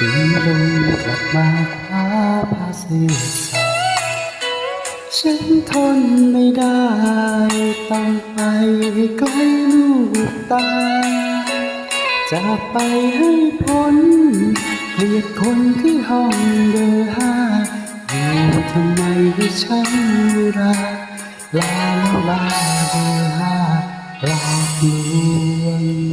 ปีลงกลับมาคว้าพาเสียใฉันทนไม่ได้ต้องไปใกลลูกตา จะไปให้พ้นเกลียดคนที่ห้องเบอร์ห้าอยู่ทำไมให้ฉันเวลาลาลาลาเบอร์ห้าหลอกลวง